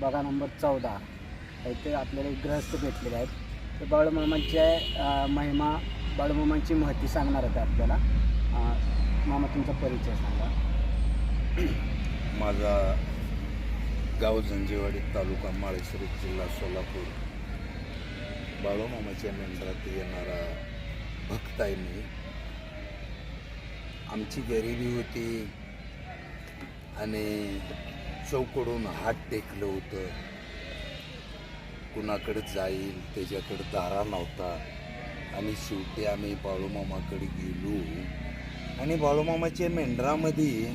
बघा नंबर चौदा. इथे आपल्याला एक ग्रहस्थ भेटलेले आहेत. तर बाळूमामांच्या महिमा बाळूमामांची महती सांगणार होते आपल्याला. मामा तुमचा परिचय सांगा. माझा गाव झंजेवाडी तालुका माळेश्वर जिल्हा सोलापूर. बाळूमामाच्या मेंढरात येणारा भक्त आहे मी. आमची गरिबी होती आणि चौकडून हात टेकलं होतं. कुणाकडे जाईल त्याच्याकडे दारा नव्हता. आणि शेवटी आम्ही बाळूमामाकडे गेलो. आणि बाळूमामाच्या मेंढरामध्ये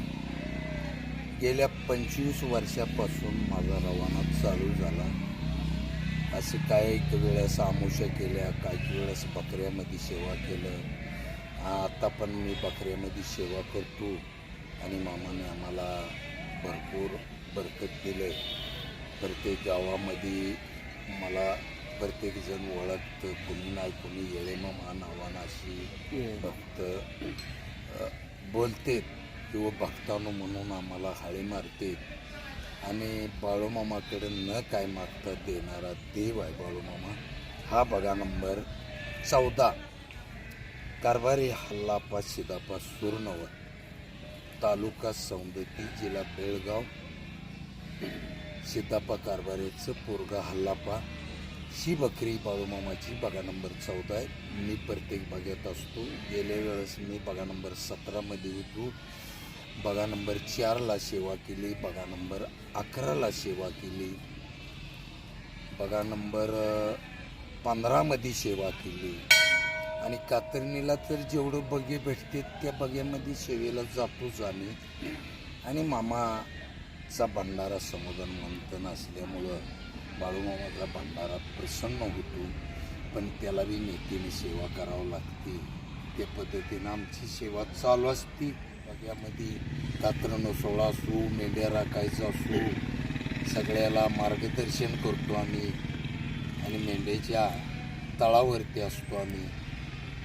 गेल्या पंचवीस वर्षापासून माझा रवाना चालू झाला. असे काही एक वेळेस आमुष्या केल्या काही वेळेस बकऱ्यामध्ये सेवा केलं. आता पण मी बकऱ्यामध्ये सेवा करतो. आणि मामाने आम्हाला भरपूर बरकत दिलं प्रत्येक गावामध्ये मला प्रत्येकजण ओळखतं. कुणी नाही कुणी येळेमामा नावानं अशी भक्त अ, बोलतेत किंवा भक्तानो म्हणून आम्हाला हाळी मारते. आणि बाळूमामाकडे न काय मागता देणारा देव आहे बाळूमामा. हा बघा नंबर चौदा. कारभारी हल्लापा सिदापा सुरनवर तालुका सौंदती जिल्हा बेळगाव. सिद्धापा कारभारेचं पोरगा हल्लापा ही बकरी बाळूमामाची बघा नंबर चौदा आहे. मी प्रत्येक बघ्यात असतो. गेल्या वेळेस मी बघा नंबर सतरामध्ये होतो. बघा नंबर चारला सेवा केली. बघा नंबर अकराला सेवा केली. बघा नंबर पंधरामध्ये सेवा केली. आणि कातरणीला तर जेवढं बगे भेटते त्या बग्यामध्ये सेवेला जातोच आम्ही. आणि मामा चा भंडारा समाधान मंथन असल्यामुळं बाळूमामाचा भंडारा प्रसन्न होतो. पण त्याला बी नेत्याने सेवा करावं लागते. त्या पद्धतीनं आमची सेवा चालू असते. बग्यामध्ये कात्रण सोहळा असो मेंढ्या राखायचा असो सगळ्याला मार्गदर्शन करतो आम्ही. आणि मेंढ्याच्या तळावरती असतो आम्ही.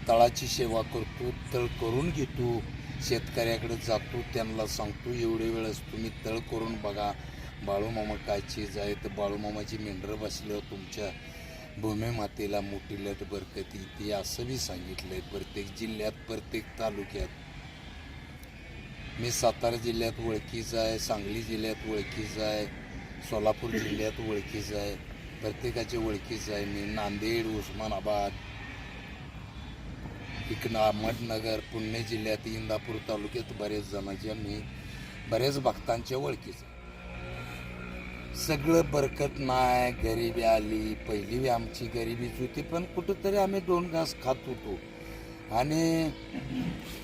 तळाची सेवा करतो तळ करून घेतो. शेतकऱ्याकडे जातो त्यांना सांगतो एवढे वेळेस तुम्ही तळ करून बघा. बाळूमामा काय चीज आहे? तर बाळूमामाची मेंढरं बसल्यावर तुमच्या भूमीमातेला मोठी लट बरकती. ती असं बी सांगितलं आहे प्रत्येक जिल्ह्यात प्रत्येक तालुक्यात. मी सातारा जिल्ह्यात ओळखीचा आहे सांगली जिल्ह्यात ओळखीचा आहे सोलापूर जिल्ह्यात ओळखीचा आहे प्रत्येकाचे ओळखीचं आहे. मी नांदेड उस्मानाबाद इकडं अहमदनगर पुणे जिल्ह्यात इंदापूर तालुक्यात बरेच जणांच्या मी बऱ्याच भक्तांच्या ओळखीचं सगळं बरकत नाही गरिबी आली. पहिली बी आमची गरिबीच होती पण कुठंतरी आम्ही दोन घास खात होतो. आणि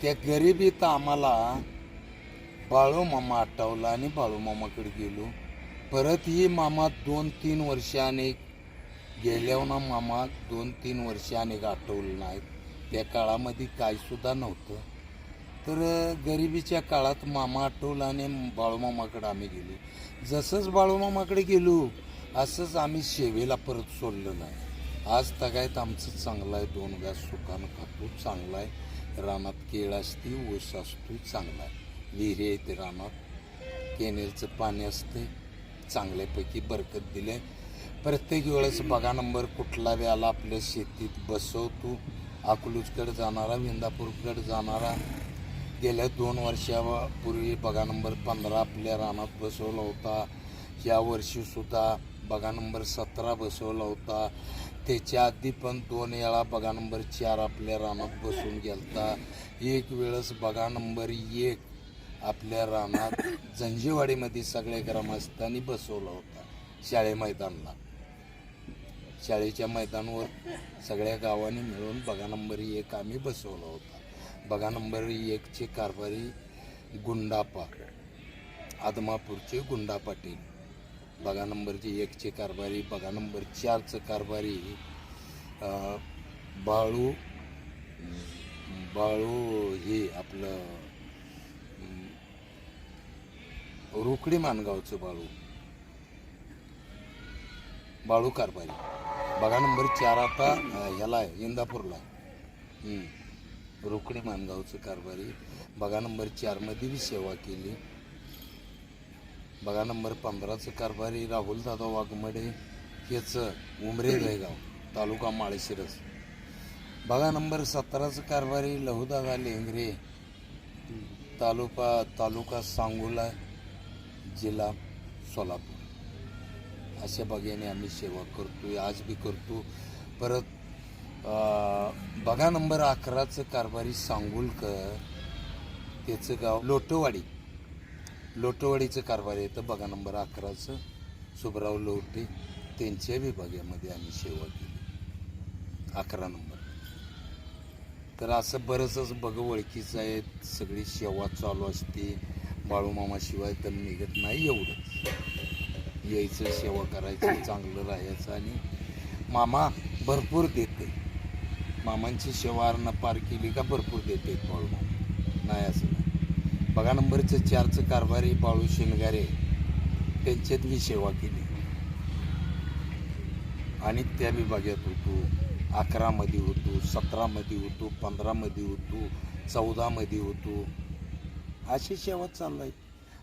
त्या गरिबीत आम्हाला बाळूमामा आठवला आणि बाळूमामाकडे गेलो. परत ही मामा दोन तीन वर्षाने गेल्यावर ना मामा दोन तीन वर्षाने आठवलं नाहीत. त्या काळामध्ये काय सुद्धा नव्हतं. तर गरिबीच्या काळात मामा आठवला आणि बाळूमामाकडे आम्ही गेलो. जसंच बाळूमामाकडे गेलो असंच आम्ही सेवेला परत सोडलं नाही. आज तगायत आमचं चांगलं आहे दोन घास सुखानं खातो चांगला आहे. रानात केळ असते ऊस असतो चांगला आहे. विहिरी आहे ते रानात. केनेलचं पाणी असते चांगल्यापैकी बरकत दिले प्रत्येक वेळेस बघा नंबर कुठला बी आला आपल्या शेतीत बसवतो. अकलूजकडे जाणारा विंदापूरकडे जाणारा. गेल्या दोन वर्षापूर्वी बघा नंबर पंधरा आपल्या रानात बसवला होता. या वर्षीसुद्धा बघा नंबर सतरा बसवला होता. त्याच्या आधी पण दोन वेळा बघा नंबर चार आपल्या रानात बसून गेलता. एक वेळेस बघा नंबर एक आपल्या रानात जंजेवाडीमध्ये सगळ्या ग्रामस्थांनी बसवला होता शाळे मैदानला. शाळेच्या मैदानावर सगळ्या गावांनी मिळून बघा नंबर एक आम्ही बसवला होता. बघा नंबर एकचे कारभारी गुंडापा आदमापूरचे गुंडा पाटील. बघा नंबरचे एकचे कारभारी बघा नंबर चारचं कारभारी बाळू बाळू हे आपलं अं, रोकडी मानगावचं बाळू. बाळू कारभारी. बघा नंबर चार आता ह्याला आहे इंदापूरला आहे. रोकडी मानगावचं कारभारी बघा नंबर चारमध्ये बी सेवा केली. बघा नंबर पंधराचं कारभारी राहुल दादा वाघमडे हेचं उमरे दहेगाव तालुका माळशिरस. बघा नंबर सतराचं कारभारी लहुदादा लेंगरे तालुका तालुका सांगोला जिल्हा सोलापूर. अशा बघ्याने आम्ही सेवा करतोय आज बी करतो. परत बघा नंबर अकराचं कारभारी सांगुलकर त्याचं गाव लोटवाडी. लोटवाडीचं कारभारी येतं बघा नंबर अकराचं सुबराव लोटे त्यांच्या विभागामध्ये आम्ही सेवा केली. अकरा नंबर. तर असं बरंचच बघ ओळखीचं आहेत सगळी सेवा चालू असते. बाळूमामाशिवाय तर निघत नाही एवढंच. यायचं सेवा करायचं चांगलं राहायचं आणि मामा भरपूर देते. मामांची सेवा पार केली का भरपूर देते बाळूमामा नाही असं नाही. बघा नंबरचं चारचं कारभारी बाळू शेनगारे त्यांच्यात मी सेवा केली. आणि त्या विभागात होतो अकरामध्ये होतो सतरामध्ये होतो पंधरामध्ये होतो चौदामध्ये होतो. अशी सेवा चालू आहे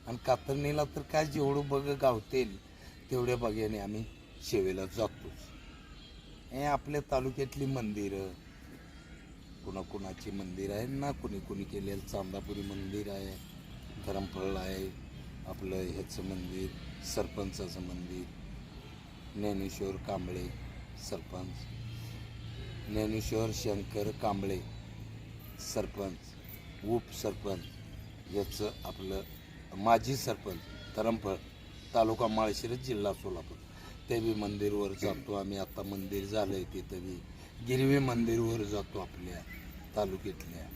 आणि कातरणीला तर काय जेवढं बघ गावतेल तेवढ्या बघ्याने आम्ही सेवेला जातोच. हे आपल्या तालुक्यातली मंदिरं कुणाकुणाची मंदिर आहे ना कुणी कुणी केलेलं चांदापुरी मंदिर आहे धरमफळ आहे आपलं ह्याचं मंदिर सरपंचाचं मंदिर ज्ञानेश्वर कांबळे सरपंच ज्ञानेश्वर शंकर कांबळे सरपंच उपसरपंच याचं आपलं माजी सरपंच धरमफळ तालुका माळशिरस जिल्हा सोलापूर. ते बी मंदिरवर जातो आम्ही. आता मंदिर झालं आहे तिथं बी. गिरवी मंदिरवर जातो आपल्या तालुक्यातल्या.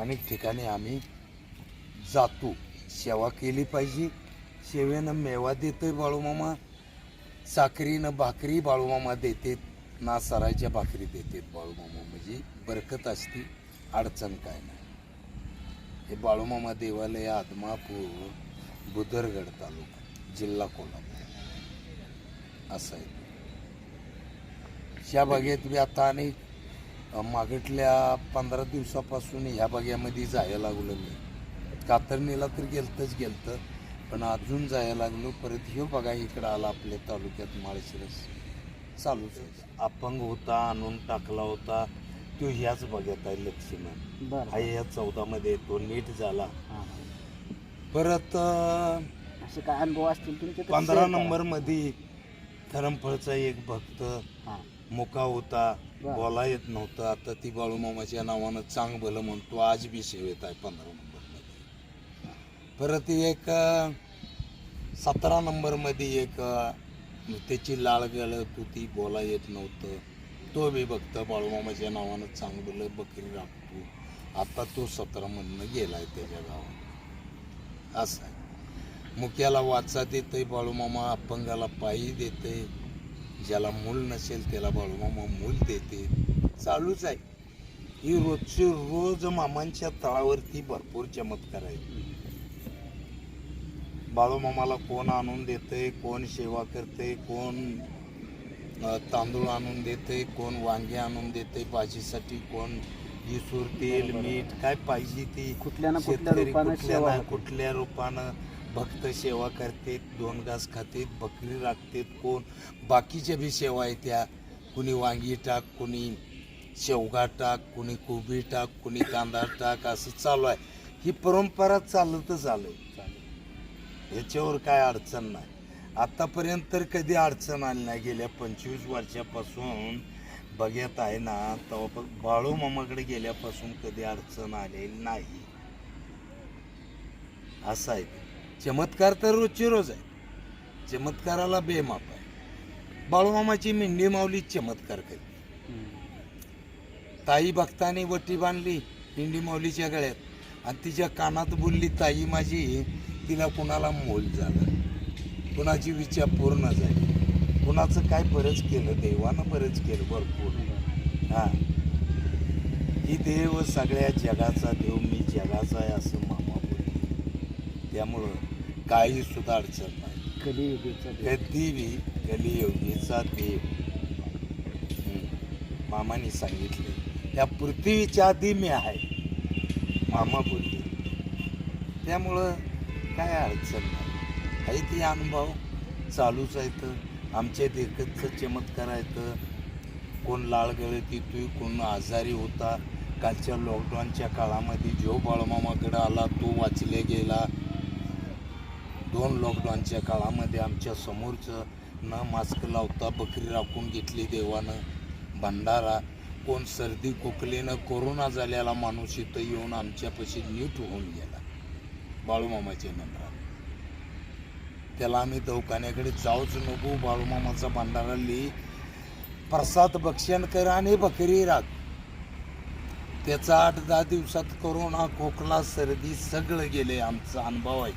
अनेक ठिकाणी आम्ही जातो. सेवा केली पाहिजे. सेवेनं मेवा देतोय बाळूमामा. साखरीनं भाकरी बाळूमामा देते ना सरायच्या भाकरी देतात बाळूमामा. म्हणजे बरकत असती. अडचण काय नाही. हे बाळूमामा देवालय आदमापूर बुधरगड तालुका जिल्हा कोल्हापूर. असं आहे. ह्या बागेत मी आता आणि मागटल्या पंधरा दिवसापासून ह्या बागेमध्ये जायला लागलो मी. कातरणीला तर गेलतच गेलतं पण अजून जायला लागलो. परत ह्यो बघा इकडं आला आपल्या तालुक्यात माळशिरस चालूच अपंग होता आणून टाकला होता. तो ह्याच बघ्यात आहे लक्ष्मण. हा या चौदामध्ये तो नीट झाला. परत असे काय अनुभव असतील तुमचे? पंधरा share करा. नंबरमध्ये धरमफळचा एक भक्त मुका होता. बोला येत नव्हतं. आता ती बाळूमामाच्या नावानं चांग भलं म्हणतो आज बी सेवेत आहे पंधरा नंबरमध्ये परत एक सतरा नंबरमध्ये एक त्याची लाळ गळत होती बोला येत नव्हतं. तो बी भक्त बाळूमामाच्या नावानं चांग भलं बकरी राखतो आता तो सतरामधनं गेलाय त्याच्या गावात. असं आहे. मुक्याला वाचा देते बाळूमामा अपंगाला पायी देते ज्याला मूल नसेल त्याला बाळूमामा मूल देते. चालूच आहे. ही रोजची रोज मामांच्या तळावरती भरपूर चमत्कार आहे बाळूमामाला कोण आणून देते कोण सेवा करते कोण तांदूळ आणून देते कोण वांगे आणून देते भाजीसाठी कोण इसूर तेल मीठ काय पाहिजे ती कुठल्या ना कुठल्या शेतकरी रूपानं कुठल्या सेवा ना होते. कुठल्या रूपानं भक्त सेवा करतेत दोन घास खातेत बकरी राखतेत कोण? बाकीच्या बी सेवा आहे त्या. कुणी वांगी टाक कुणी शेवगा टाक कुणी कोबी टाक कुणी कांदा टाक असं चालू आहे. ही परंपरा चालतच आलंय चालेल. ह्याच्यावर काय अडचण नाही. आतापर्यंत तर कधी अडचण आली नाही. गेल्या पंचवीस वर्षापासून बघ्यात आहे ना तेव्हा बाळू मामाकडे गेल्यापासून कधी अडचण आलेली नाही. असं आहे चमत्कार तर रोजची रोज आहे चमत्काराला बेमाप आहे. बाळूमामाची मेंढी माऊली चमत्कार करते. ताई भक्ताने वटी बांधली मेंढी माऊलीच्या गळ्यात. आणि तिच्या कानात बोलली ताई माझी तिला कुणाला मोल झालं? कुणाची विचार पूर्ण झाली? कुणाचं काय बरंच केलं देवानं बरंच केलं भरपूर. हा. ही देव सगळ्या जगाचा देव मी जगाचा आहे असं मामा बोलले. त्यामुळं काही सुद्धा अडचण नाही. कलियुगीचा देव. कधी बी कलियोगीचा देव. मामाने सांगितले त्या पृथ्वीच्या आधी मी आहे. मामा बोलले. त्यामुळं काय अडचण नाही. आहे ते अनुभव चालूच आहेत आमच्या एकच चमत्कार आहेत कोण लाळ गळत तू कोण आजारी होता. कालच्या लॉकडाऊनच्या काळामध्ये जो बाळमामाकडं आला तो वाचले गेला. दोन लॉकडाऊनच्या काळामध्ये आमच्या समोरचं न मास्क लावता बकरी राखून घेतली देवानं. भंडारा कोण सर्दी खोकलीनं कोरोना झालेला माणूस इथं येऊन आमच्यापाशी नीट होऊन गेला. बाळूमामाच्या नंबरात त्याला आम्ही दवखान्याकडे जाऊच नको बाळूमामाचा भांडारा लिही प्रसाद भक्षण कर आणि बकरी राख त्याचा आठ दहा दिवसात कोरोना खोकला सर्दी सगळं गेले आमचा अनुभव आहे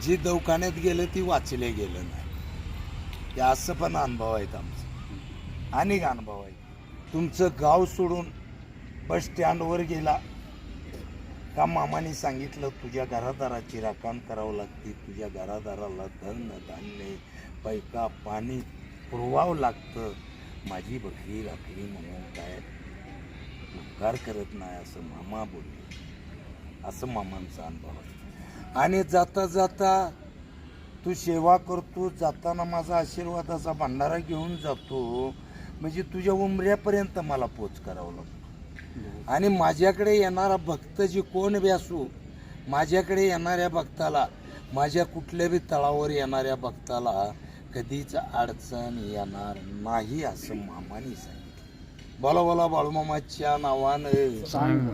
जी दवखान्यात गेलं ती वाचले गेलं नाही. असं पण अनुभव आहेत आमचं. अनेक अनुभव आहे तुमचं गाव सोडून बस स्टँडवर गेला का मामाने सांगितलं तुझ्या घरादाराची राखण करावं लागते. तुझ्या घरादाराला धन धान्य पैका पाणी पुरवावं लागतं. माझी बकरी राखली म्हणून काय उपकार करत नाही असं मामा बोलले. असं मामांचा अनुभव आणि जाता जाता तू सेवा करतो जाताना माझा आशीर्वादाचा भंडारा घेऊन जातो. म्हणजे तुझ्या उमऱ्यापर्यंत मला पोच करावं लागतो. आणि माझ्याकडे येणारा भक्त जी कोण बी असू माझ्याकडे येणाऱ्या भक्ताला माझ्या कुठल्या बी तळावर येणाऱ्या भक्ताला कधीच अडचण येणार नाही असं मामाने सांगितलं. बोला बोला बाळूमामाच्या नावानं. सांग